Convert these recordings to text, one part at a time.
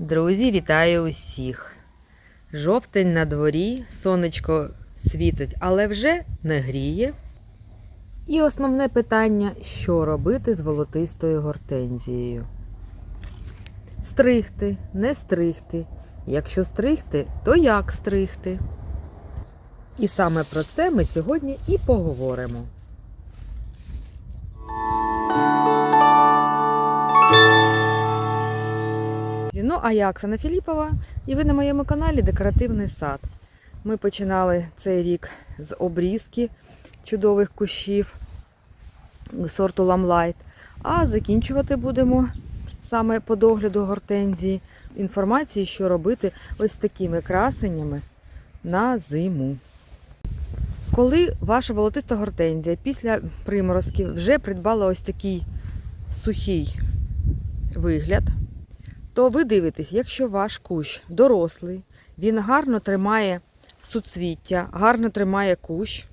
Друзі, вітаю усіх! Жовтень на дворі, сонечко світить, але вже не гріє. І основне питання, що робити з волотистою гортензією. Стригти, не стригти. Якщо стригти, то як стригти? І саме про це ми сьогодні і поговоримо. А я Оксана Філіпова, і ви на моєму каналі Декоративний сад. Ми починали цей рік з обрізки чудових кущів сорту Ламлайт, а закінчувати будемо саме по догляду гортензії інформації, що робити ось такими красенями на зиму. Коли ваша волотиста гортензія після приморозків вже придбала ось такий сухий вигляд, то ви дивитесь, якщо ваш кущ дорослий, він гарно тримає суцвіття, гарно тримає кущ,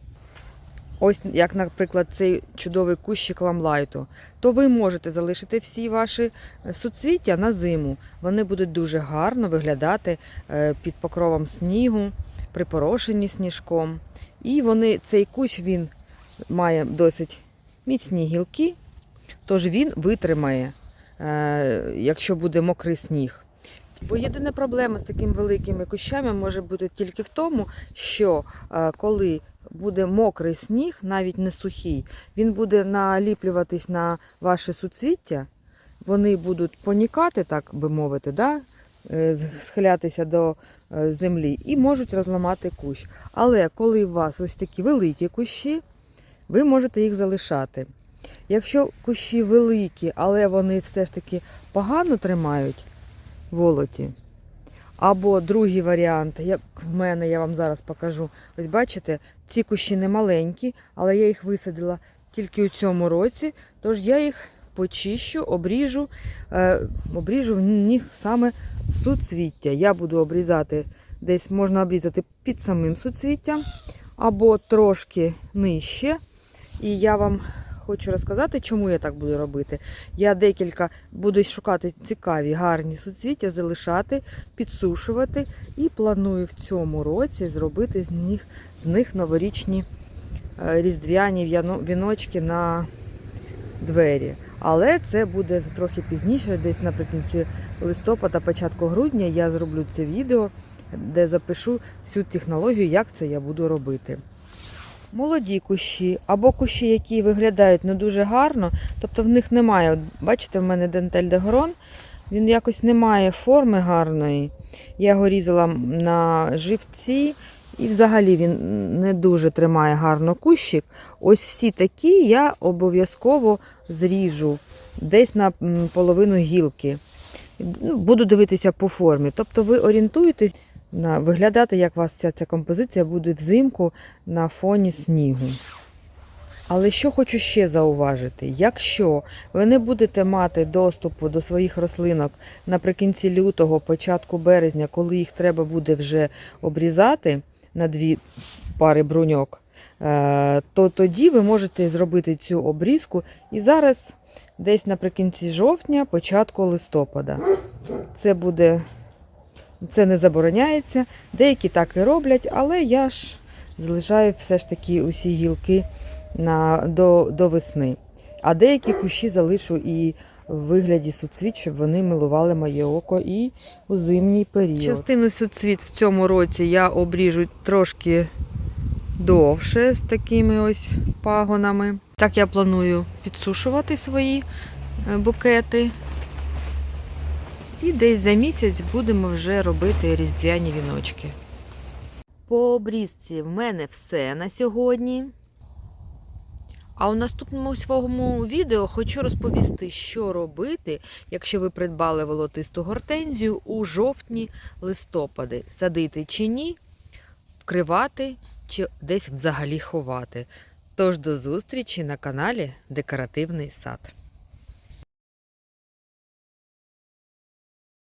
ось як, наприклад, цей чудовий кущик ламлайту, то ви можете залишити всі ваші суцвіття на зиму. Вони будуть дуже гарно виглядати е, під покровом снігу, припорошені сніжком. І вони, цей кущ він має досить міцні гілки, тож він витримає е, якщо буде мокрий сніг. Бо єдина проблема з такими великими кущами може бути тільки в тому, що е, коли буде мокрий сніг, навіть не сухий, він буде наліплюватись на ваше суцвіття, вони будуть понікати, так би мовити, да? е, схилятися до е, землі і можуть розламати кущ. Але коли у вас ось такі великі кущі, ви можете їх залишати. Якщо кущі великі, але вони все ж таки погано тримають волоті. Або другий варіант, як в мене, я вам зараз покажу. Ось бачите, ці кущі не маленькі, але я їх висадила тільки у цьому році, тож я їх почищу, обріжу, е, обріжу в них саме суцвіття. Я буду обрізати, десь можна обрізати під самим суцвіттям, або трошки нижче. І я вам хочу розказати, чому я так буду робити. Я декілька буду шукати цікаві, гарні суцвіття, залишати, підсушувати і планую в цьому році зробити з них, з них новорічні е, різдвяні віночки на двері. Але це буде трохи пізніше, десь наприкінці листопада, початку грудня я зроблю це відео, де запишу всю технологію, як це я буду робити. Молоді кущі або кущі, які виглядають не дуже гарно, тобто в них немає. от Бачите, в мене дентель дегорон, він якось не має форми гарної. Я його різала на живці, і взагалі він не дуже тримає гарно кущик. Ось всі такі я обов'язково зріжу десь на половину гілки. Ну, Буду дивитися по формі. Тобто ви орієнтуєтесь на виглядати, як у вас ця, ця композиція буде взимку на фоні снігу. Але що хочу ще зауважити: якщо ви не будете мати доступу до своїх рослинок наприкінці лютого, початку березня, коли їх треба буде вже обрізати на дві пари бруньок, е, то тоді ви можете зробити цю обрізку і зараз десь наприкінці жовтня, початку листопада. Це буде це не забороняється. Деякі так і роблять, але я ж залишаю все ж таки усі гілки на, до, до весни. А деякі кущі залишу і в вигляді суцвіт, щоб вони милували моє око і у зимній період. Частину суцвіт в цьому році я обріжу трошки довше з такими ось пагонами. Так я планую підсушувати свої е, букети. І десь за місяць будемо вже робити різдвяні віночки. По обрізці в мене все на сьогодні. А у наступному своєму відео хочу розповісти, що робити, якщо ви придбали волотисту гортензію у жовтні листопади. Садити чи ні, вкривати чи десь взагалі ховати. Тож до зустрічі на каналі Декоративний сад.